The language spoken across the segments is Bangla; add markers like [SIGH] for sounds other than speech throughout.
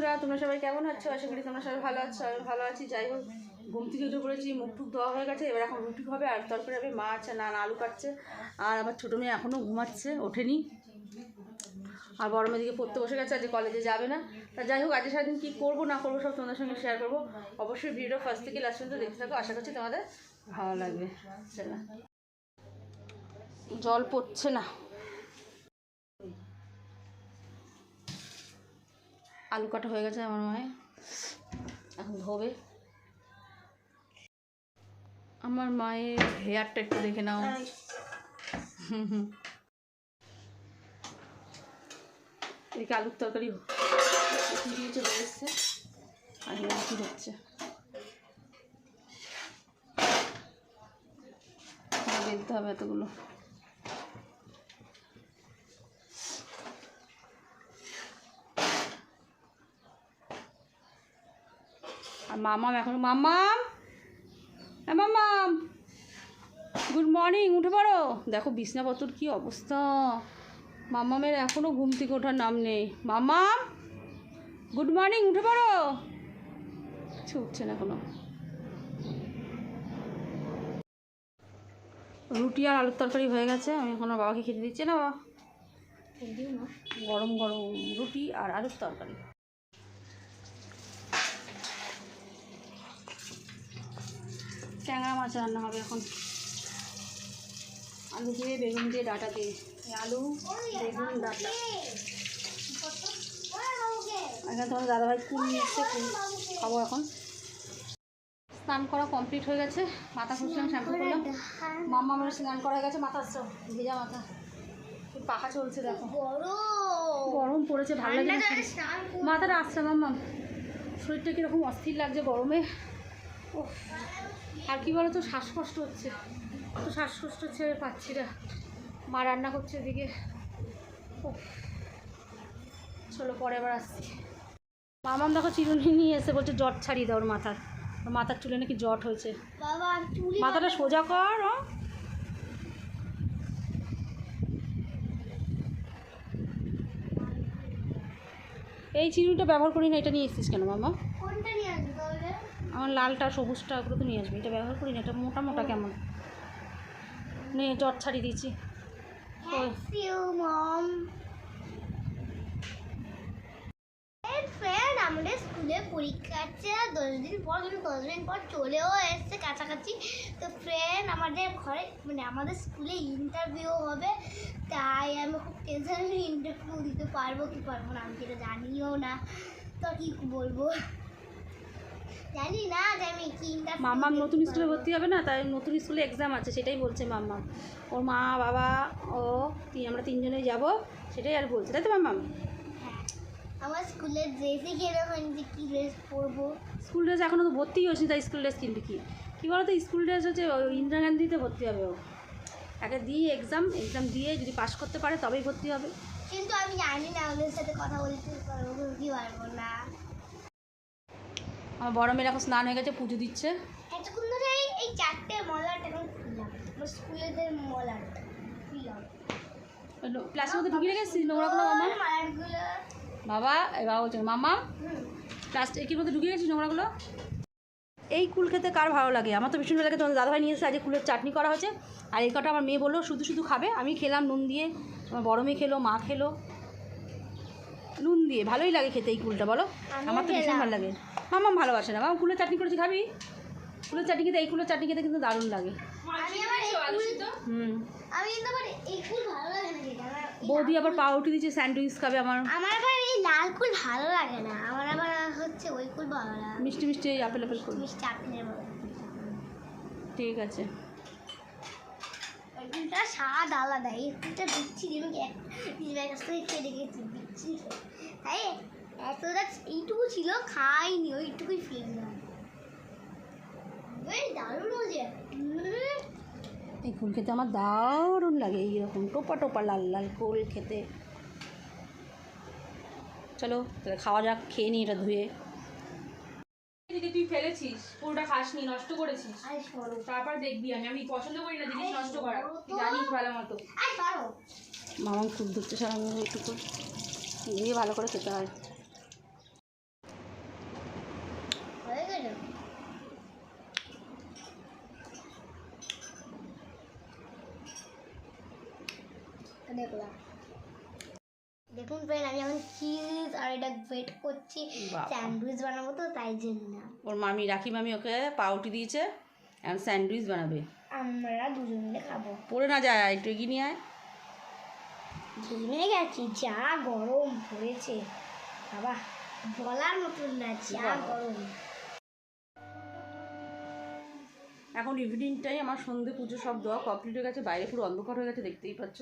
বন্ধুরা, তোমরা সবাই কেমন আছো? আশা করি তোমরা সবাই ভালো আছো, আমি ভালো আছি। যাই হোক, ঘুম থেকে উঠে পড়েছি, মুখ টুক ধোয়া হয়ে গেছে, এবার এখন রুটি হবে আর তরকারি হবে, মাছ নান আলু কাটছে। আর আমার ছোটো মেয়ে এখনও ঘুমাচ্ছে, ওঠেনি। আর বড় মেয়ে দিকে পড়তে বসে গেছে, আজকে কলেজে যাবে না। তা যাই হোক, আজকে সারাদিন কী করব, না করব, সব তোমাদের সঙ্গে শেয়ার করব। অবশ্যই ভিডিও ফার্স্ট থেকে লাস্ট পর্যন্ত দেখতে থাকো, আশা করছি তোমাদের ভালো লাগবে। জল পড়ছে না। আলু কাটা হয়ে গেছে আমার মায়ে এখন ধোবে। আমার মায়ের হেয়ারটা একটু দেখে নাও। এদিকে আলুর তরকারি হয়ে এসছে। আর কি হচ্ছে? বেলতে হবে এতগুলো। আর মামাম এখন মামাম! হ্যাঁ মামাম! গুড মর্নিং উঠে পড়ো। দেখো বিছনাপত্রর কী অবস্থা। মামামের এখনও ঘুম থেকে ওঠার নাম নেই। মামাম! গুড মর্নিং উঠে পড়ো। কিছু উঠছে না এখনও। রুটি আর আলুর তরকারি হয়ে গেছে। আমি এখন বাবাকে খেতে দিচ্ছি না বাবা। গরম গরম রুটি আর আলুর তরকারি। ট্যাংরা মাছ রান্না হবে এখন। আলু দিয়ে বেগুন দিয়ে ডাটা দিয়ে। আলু, বেগুন, ডাটা। এখানে তোমার দাদাভাই কুল নিয়ে এসছে খাব এখন। স্নান করা কমপ্লিট হয়ে গেছে। মাথা খুঁজছিলাম, শ্যাম্পু করলাম। মাম্মা আমার স্নান করা হয়ে গেছে, মাথা আসছে। ভেজা মাথা। পাখা চলছে, দেখো। গরম পড়েছে, ভালো লাগে মাথাটা আসছে, মাম্মা। শরীরটা কীরকম অস্থির লাগছে গরমে। আর কি বলো তো শ্বাসকষ্ট হচ্ছে। তো শ্বাসকষ্ট হচ্ছে পাচ্ছি না। মা রান্না করছে এদিকে। উফ। চলো পরে আবার আসছি। মামাম দেখো চিরুনি নিয়ে এসে বলছে জট ছাড়িয়ে দাও ওর মাথার। মাথার চুলে নাকি জট হয়েছে। মাথাটা সোজা কর ও। এই চিরুনিটা ব্যবহার করি না এটা নিয়ে এসেছিস কেন মামা? কোনটা নিয়ে আমার লালটা সবুজটা ওগুলো তো নিয়ে আসবে, এটা ব্যবহার করি না, এটা মোটা মোটা কেমন? নিয়ে জট ছাড়িয়ে দিয়েছি। আমাদের স্কুলে পরীক্ষা দশ দিন পর মানে দশ দিন পর চলেও এসছে কাছাকাছি। তো ফ্রেন্ড আমাদের ঘরে মানে আমাদের স্কুলে ইন্টারভিউ হবে, তাই আমি খুব টেনশন ইন্টারভিউ দিতে পারব কি পারব না, আমি সেটা জানিও না। তো কি বলব? জানি না যে আমি কি মাম্মাম নতুন স্কুলে ভর্তি হবে না তাই নতুন স্কুলে এক্সাম আছে সেটাই বলছে মাম্মাম। ওর মা বাবা ও আমরা তিনজনেই যাব সেটাই আর বলছে তাই তো মাম্মাম? হ্যাঁ আমার স্কুলের ড্রেসে কীরকম যে কী ড্রেস পরবো। স্কুল ড্রেস এখনও তো ভর্তি হয়েছে তাই স্কুল ড্রেস কিনবে কি? কী বলো তো স্কুল ড্রেস হচ্ছে ইন্দিরা গান্ধীতে ভর্তি হবে ও। আগে দিয়ে এক্সাম এক্সাম দিয়ে যদি পাশ করতে পারে তবেই ভর্তি হবে। কিন্তু আমি জানি না ওদের সাথে কথা বলতে পারব কি পারব না। আমার বড় মেয়ের এখন স্নান হয়ে গেছে পুজো দিচ্ছে। এতক্ষণ ধরে এই এই চারটে মলাট এখন খুললাম। স্কুলেদের মলাট খুললাম। ক্লাসের মধ্যে ঢুকিয়ে রেখেছিস নোংরাগুলো মামা? বাবা এ বাবা মামা? প্লাস্টিকের মধ্যে ঢুকিয়ে নোংরাগুলো? এই কুল খেতে কার ভালো লাগে? আমার তো ভীষণ ভালো লাগে তোমার দাদাভাই নিয়ে এসে আজকে কুলের চাটনি করা হয়েছে। আর এই কটা আমার মেয়ে বলল শুধু শুধু খাবে? আমি খেলাম নুন দিয়ে আমার বড় মেয়ে খেলো মা খেলো। নুন দিয়ে ভালোই লাগে খেতে এই কুলটা বলো? আমার তো ভীষণ ভালো লাগে। মামা ভালোবাসে না। মামা কুলের চাটনি করেছি খাবি? কুলের চাটনি খেতে এই কুলের চাটনি খেতে কিন্তু দারুণ লাগে। হুম। আমি কিন্তু আবার এই ফুল ভালো লাগে না খেতে। আমার এই বৌদি আবার পাউরুটি দিচ্ছে স্যান্ডউইচ খাবে আমার। আমার আবার এই লাল কুল ভালো লাগে না। আমার আবার হচ্ছে ওই কুল ভালো লাগে মিষ্টি মিষ্টি এই আপেল আপেল করবি মিষ্টি আপেলের ঠিক আছে। কুলটা স্বাদ আলাদা। এই কুলটা আমি এক নিজের কাছ থেকে খেয়ে দেখেছি বিচ্ছিরি। খেয়ে। এতটা এইটুকু ছিল খাইনি ওইটুকুই ফেলে দিলাম বেশ দারুণ মজা এই কুল খেতে আমার দারুণ লাগে এইরকম টোপা টোপা লাল লাল কুল খেতে। চলো তাহলে খাওয়া যাক খেয়ে নিই এটা ধুয়ে। এদিকে তুই ফেলেছিস পুরোটা খাসনি নষ্ট করেছিস। তারপর দেখবি আমি আমি পছন্দ করি না জিনিস নষ্ট করা জানিস ভালো মতো। মামা কুল ধরতে সারা একটু দিয়ে ভালো করে খেতে হয়ে গেল দেখলাম দেখুন ফ্রেন্ড আমি এখন চিজ আর এটা ওয়েট করছি স্যান্ডউইচ বানাবো তো তাই জন্য। ওর মামি রাখি মামি ওকে পাউটি দিয়েছে এখন স্যান্ডউইচ বানাবে। আমরা দুজন মিলে খাব। পড়ে না যায় একটু এগিয়ে নিয়ে আয়। ঘেমে গেছি যা গরম পড়েছে। বাবা বলার মতন না যা গরম। এখন ইভিনিংটাই আমার সন্ধে পুজো সব দেওয়া কমপ্লিট হয়ে গেছে বাইরে পুরো অন্ধকার হয়ে গেছে দেখতেই পাচ্ছ।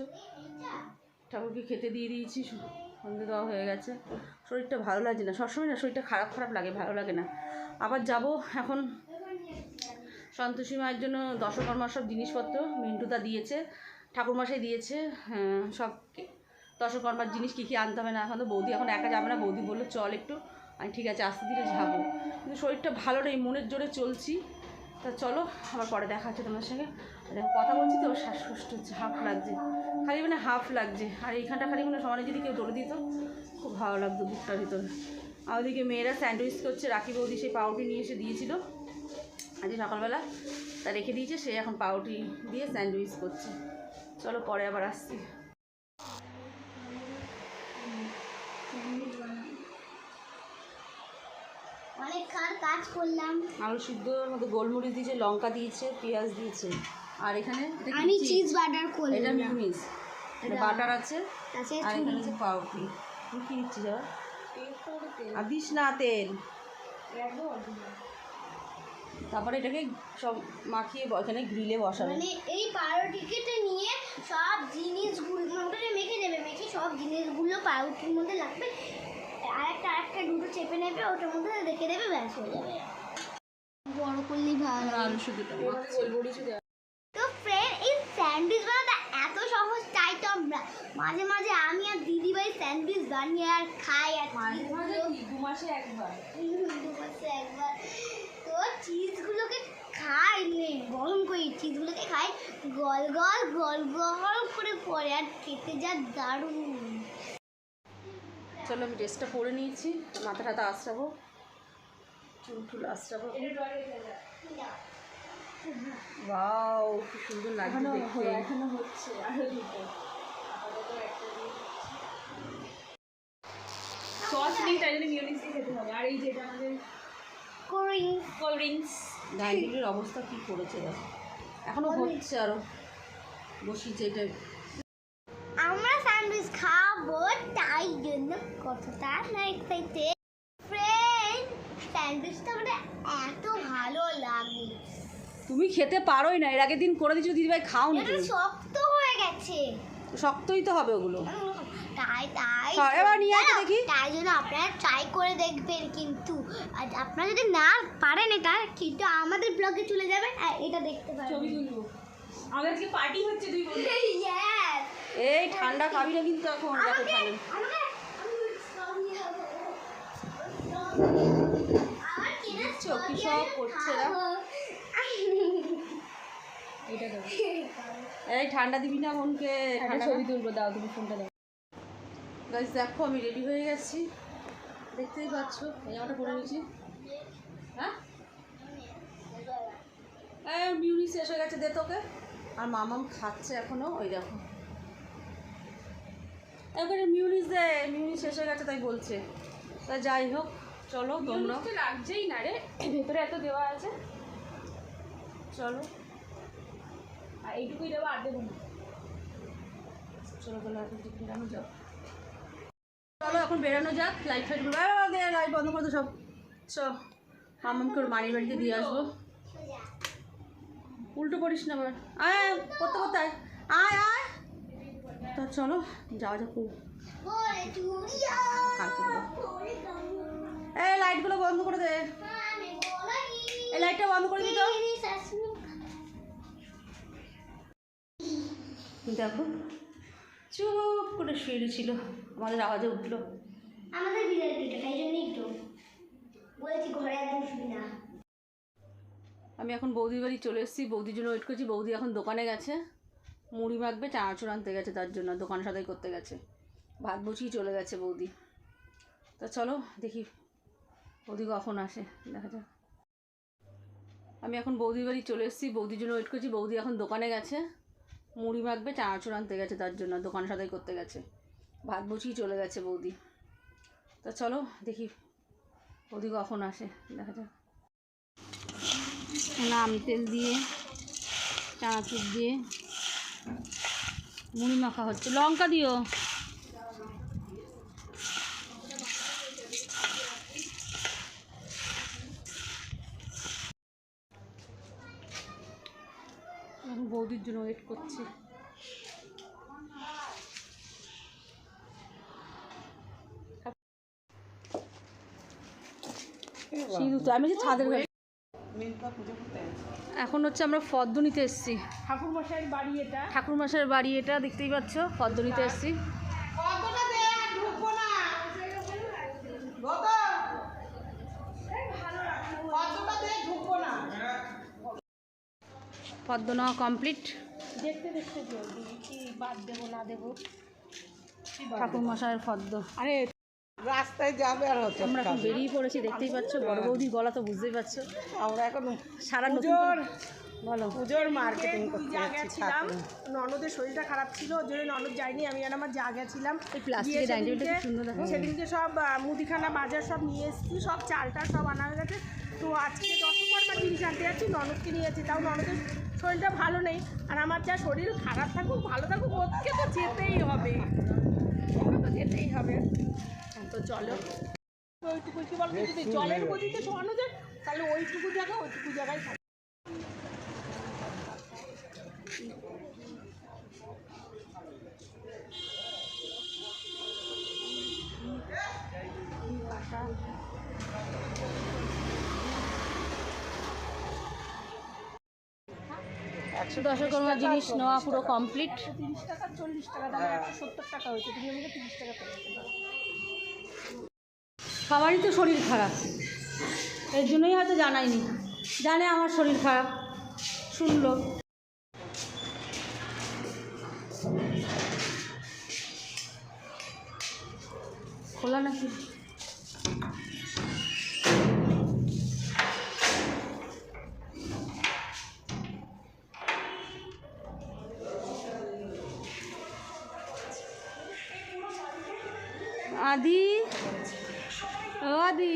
ঠাকুরকে খেতে দিয়ে দিয়েছি সন্ধে দেওয়া হয়ে গেছে। শরীরটা ভালো লাগছে না। সবসময় না শরীরটা খারাপ খারাপ লাগে ভালো লাগে না। আবার যাব এখন সন্তোষী মায়ের জন্য দশকর্মার সব জিনিসপত্র মিন্টুদা দিয়েছে ঠাকুরমশাই দিয়েছে হ্যাঁ, সব দশকর্মার জিনিস কী কী আনতে হবে না এখন তো বৌদি এখন একা যাবে না বৌদি বলল চল একটু। আমি ঠিক আছে আস্তে ধীরে যাব। কিন্তু শরীরটা ভালো নেই মনের জোরে চলছি। তা চলো আবার পরে দেখা হচ্ছে তোমার সঙ্গে। কথা বলছি তো শ্বাসকষ্ট হাফ লাগছে। খালি মানে হাফ লাগছে। আর এইখানটা খালি মানে সমানে যদি কেউ দৌড়ে দিত খুব ভালো লাগতো বুকটার ভিতরে। আর ওদিকে মেয়েরা স্যান্ডউইচ করছে রাখি বৌদি সেই পাউরুটি নিয়ে এসে দিয়েছিল। আজকে সকালবেলা তা রেখে দিয়েছে সে এখন পাউরুটি দিয়ে স্যান্ডউইচ করছে। চলো পরে আবার আসছি। অনেক কাজ করলাম। আলু সিদ্ধর মধ্যে গোলমরিচ দিয়েছে লঙ্কা দিয়েছে পেঁয়াজ দিয়েছে। আর এখানে আমি চিজ বাটার এটা করলাম মিউনিস এটা বাটার আছে তাতে আর এখানে হচ্ছে পাউরুটি তুই কি দিচ্ছিস আর দিস না তেল তারপরে এটাকে সব মাখিয়ে এখানে গ্রিলে বসাবে মানে এই পাউরুটিকে নিয়ে সব জিনিসগুলো মোটামুটি মেখে দেবে মেখে সব জিনিসগুলো পাউরুটির মধ্যে লাগবে আরেকটা আরেকটা দুটো চেপে নেবে ওটার মধ্যে রেখে দেবে ব্যাস হয়ে যাবে বড় করলেই ভালো আলু তো ফ্রেন্ড এই স্যান্ডউইচ বানাতে এত সহজ তাই তো আমরা মাঝে মাঝে আমি আর দিদিভাই স্যান্ডউইচ বানিয়ে আর খাই আর চিজগুলো দু মাসে একবার। দু মাসে একবার। তো চিজগুলোকে খাই নে গরম করি চিজগুলোকে খাই। গল গল গল গল করে পরে আর খেতে যা দারুণ। চলো আমি ড্রেসটা পরে নিয়েছি মাথা টাথা আশ্রাবো চুল টুল আশ্রাবো বাও কি সুন্দর লাগছে দেখতে। এখনও হচ্ছে আরও দুটো সস নেই তাই জন্য মিউনিস দিয়ে খেতে হবে আর এই যেটা আমাদের কোল্ড ড্রিঙ্কস ডাইনিংয়ের অবস্থা কি করেছে দেখো। এখনও হচ্ছে আরও। বসিয়েছে এটা আমরা স্যান্ডউইচ খাব তাই জন্য কতটা না এক্সাইটেড ফ্রেন্ড স্যান্ডউইচটা আমাদের এত ভালো লাগে। তুমি খেতে পারোই না এর আগের দিন করে দিচ্ছ দিদিভাই খাও না শক্ত হয়ে গেছে। শক্তই তো হবে ওগুলো। তাই তাই সর, এবার নিয়ে দাঁড়াও, দেখি। তাই জন্য আপনারা ট্রাই করে দেখবেন কিন্তু। আর আপনারা যদি না পারেন এটা কিন্তু আমাদের ব্লগে চলে যাবেন আর এটা দেখতে ছবি পারবেন তুলবো। আমাদের আজকে পার্টি হচ্ছে দুই বন্ধু। [LAUGHS] Yes! এই ঠান্ডা খাবি না কিন্তু এখন দেখো ঠান্ডা। দেখছ সব করছে এই ঠান্ডা দিবি না একটা ঠান্ডা ছবি তুলবো দাও তুমি ফোনটা দাও। গাছ দেখো আমি রেডি হয়ে গেছি। দেখতেই পাচ্ছ এই জামাটা পরে নিয়েছি। হ্যাঁ? মিউনি শেষ হয়ে গেছে দে তোকে। আর মামাম খাচ্ছে এখনও ওই দেখো। এবারে মিউনিস দে মিউনিস শেষ হয়ে গেছে তাই বলছে। তা যাই হোক চলো তোমরা। লাগছেই না রে ভেতরে এত দেওয়া আছে। চলো। আর এইটুকুই দেবো আর দেবো চলো টিফিন আমি যাও চলো এখন বেরানো যাক লাইট ফাইটগুলো লাইট বন্ধ করে তো সব। সব মামামকে ওর মানির বাড়িতে দিয়ে আসব। উল্টো করিস না আবার। আয় করতে করতে আয়। আয় আয়। তা চলো, যাওয়া যাক এই লাইটগুলো বন্ধ করে দে। এই লাইটটা বন্ধ করে দিত দেখো। চুপ করে শুয়ে ছিল আমাদের আওয়াজে উঠল। আমাদের বিড়ালটা তাই জন্যই তো। বলেছি ঘরে একদম শুবি না। আমি এখন বৌদির বাড়ি চলে এসেছি। বৌদির জন্য ওয়েট করছি। বৌদি এখন দোকানে গেছে। মুড়ি মাখবে চানাচুর আনতে গেছে তার জন্য। দোকান সাদাই করতে গেছে। ভাত বসিয়ে চলে গেছে বৌদি। তা চলো দেখি বৌদি কখন আসে। দেখা যাক। আমি এখন বৌদির বাড়ি চলে এসেছি। বৌদির জন্য ওয়েট করছি। বৌদি এখন দোকানে গেছে। মুড়ি মাখবে চানাচুর আনতে গেছে তার জন্য, দোকান সাদাই করতে গেছে। ভাত বসিয়ে চলে গেছে বৌদি। তা চলো দেখি, বৌদি কখন আসে, দেখা যাক। নাম তেল দিয়ে, চানাচুর দিয়ে, মুড়ি মাখা হচ্ছে। লঙ্কা দিও এখন বৌদির জন্য ওয়েট করছি। তো আমি যে ছাদের এখন হচ্ছে আমরা ফদ্দ নিতে এসেছি। ঠাকুর মশাইয়ের বাড়ি এটা। ঠাকুর মশাইয়ের বাড়ি এটা দেখতেই পাচ্ছ ফদ্দ নিতে এসেছি। পদ্ম নেওয়া কমপ্লিট দেখতে দেখতে জলদি কি বাদ দেবো না দেবো? ঠাকুরমশাইয়ের পদ্ম। আরে রাস্তায় যাবে আর হচ্ছে আমরা এখন বেরিয়ে পড়েছি দেখতেই পাচ্ছ বড় বৌদি গলা তো বুঝতেই পারছ। আমরা এখন সারা নতুন বলো। পুজোর মার্কেটিং করতে যা গেছিলাম। ননদের শরীরটা খারাপ ছিল ওই জন্য ননদ যায়নি আমি আর আমার যা গেছিলাম। সেদিনকে- সুন্দর দেখো সেদিনকে সব মুদিখানা বাজার সব নিয়ে এসেছি সব চালটা সব আনা হয়ে গেছে। তো আজকে দশকর্মা জিনিস আনতে যাচ্ছি ননদকে নিয়ে যাচ্ছি। তাও ননদের শরীরটা ভালো নেই আর আমার যা শরীর খারাপ থাকুক ভালো থাকুক ওকে তো যেতেই হবে। ওকে তো যেতেই হবে। তো চলো। ওইটুকু কি বলতো যদি জলের গতিতে শোয়ানো যায়? তাহলে ওইটুকু জায়গা ওইটুকু জায়গায় দশকর্মা জিনিস নেওয়া পুরো কমপ্লিট তিরিশ টাকা চল্লিশ টাকা দাম একশো সত্তর টাকা হয়েছে তুমি আমাকে তিরিশ টাকা সবারই তো শরীর খারাপ। এর জন্যই হয়তো জানাইনি জানে আমার শরীর খারাপ। শুনলো। খোলা নাকি? আদি আদি।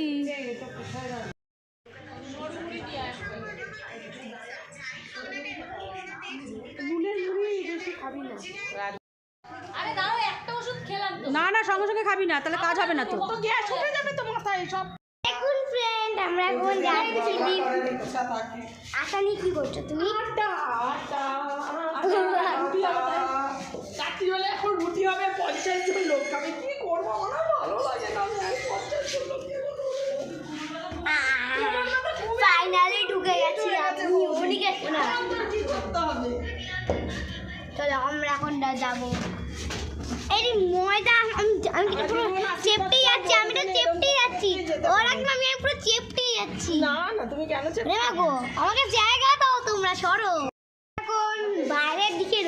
না। না সঙ্গে সঙ্গে খাবি না তাহলে কাজ হবে না তো। গ্যাস উঠে যাবে তো মাথায় সব। এখন ফ্রেন্ড আমরা এখন যাচ্ছি ডিপ আশা নিয়ে কি করছ তুমি? [LAUGHS] রাত্রিবেলা এখন রুটি হবে পঞ্চাশ জন লোক কি করব? আমার ভালো লাগে না। পঞ্চাশ জন লোক ফাইনালি ঢুকে গেছি আমি অনেক না। আমাদের কি করতে হবে? চলো আমরা এখন যাব। এই ময়দা আমি আমি কিন্তু পুরো চেপটে যাচ্ছি আমি তো চেপটে যাচ্ছি। ওরা আমি পুরো চেপটে যাচ্ছি। না না তুমি কেন চেপে রে মাগো আমাকে জায়গা দাও তোমরা সরো।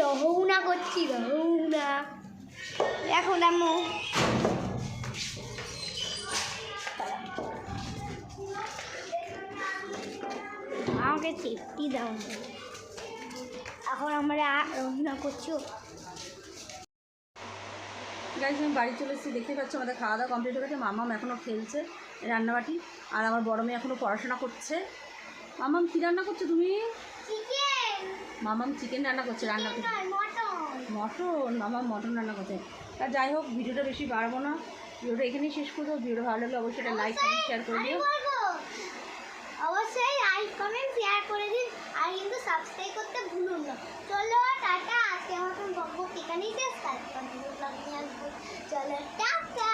রহৌনা করছি, রহৌনা। এখন আমি আমাকে চেপটি দাও। এখন আমরা রহনা করছি। গাইজ আমি বাড়ি চলে এসেছি দেখতে পাচ্ছ আমাদের খাওয়া দাওয়া কমপ্লিট হয়ে গেছে। মামাম এখনও খেলছে রান্নাবাটি, আর আমার বড় মেয়ে এখনও পড়াশোনা করছে। মামাম কী রান্না করছ তুমি? মামাম চিকেন রান্না করছে রান্না মটন। মামাম মটন রান্না করছে। তা যাই হোক ভিডিওটা বেশি বাড়বো না। ভিডিওটা এখানেই শেষ করব। ভিডিওটা ভালো লাগলে অবশ্যই এটা লাইক কমেন্ট শেয়ার করে দিও। অবশ্যই লাইক কমেন্ট শেয়ার করে দিন। আর কিন্তু সাবস্ক্রাইব করতে ভুলুন না। চলো টাটা। আজকে মতন বকবক এখানেই শেষ। কাজ করব চলো টাটা।